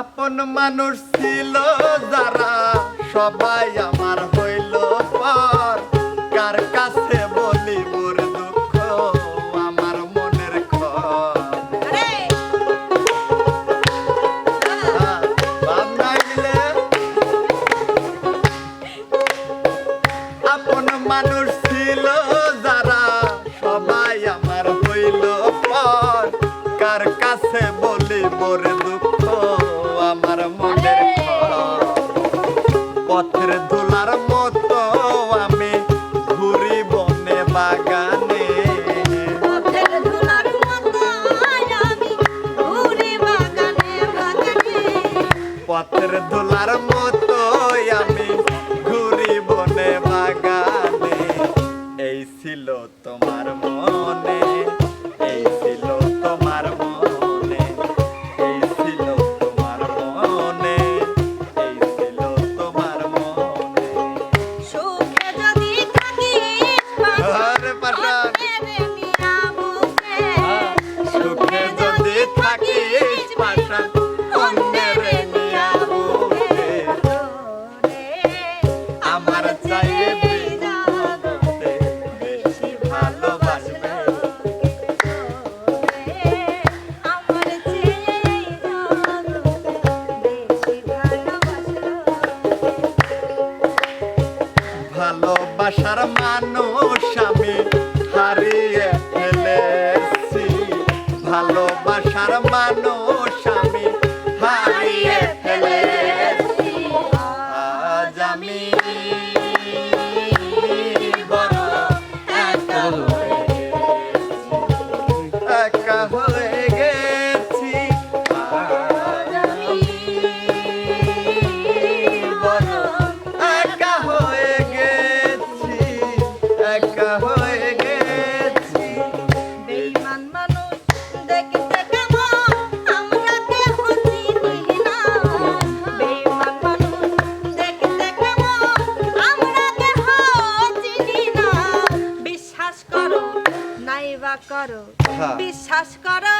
আপন মানুষ ছিল যারা সবাই আমার হইল পর। কার কাছে বলি মোর দুঃখ আমার মনের আপন মানুষ ছিল যারা সবাই আমার হইল পর। কার কাছে বলি মোর দুঃখ আমার মনের পথের ধুলার মতো আমি ঘুরি বনে বাগানে। পথের ধুলার মতো আমি ঘুরি বনে বাগানে। এই ছিল তোমার মনে এই ছিল তোমার যাইবে world. বা করো। হ্যাঁ। বিশ্বাস করো